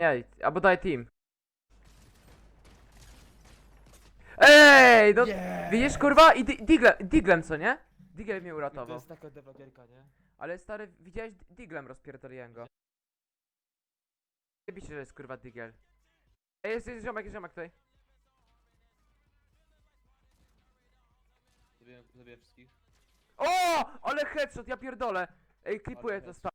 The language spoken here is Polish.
Nie, albo daj team. Ej, no Nie! widzisz kurwa? I di- digle, diglem co nie? Diglem mnie To uratował. jest taka debagierka, nie? Ale stary, widziałeś diglem rozpierdoliłem go. Nie bicie, że jest kurwa digel. Ej, jest, jest ziomek, jest ziomek tutaj. Zabiję, zabiję wszystkich. O! Ale headshot, ja pierdolę! Ej, klipuję Ale to headshot.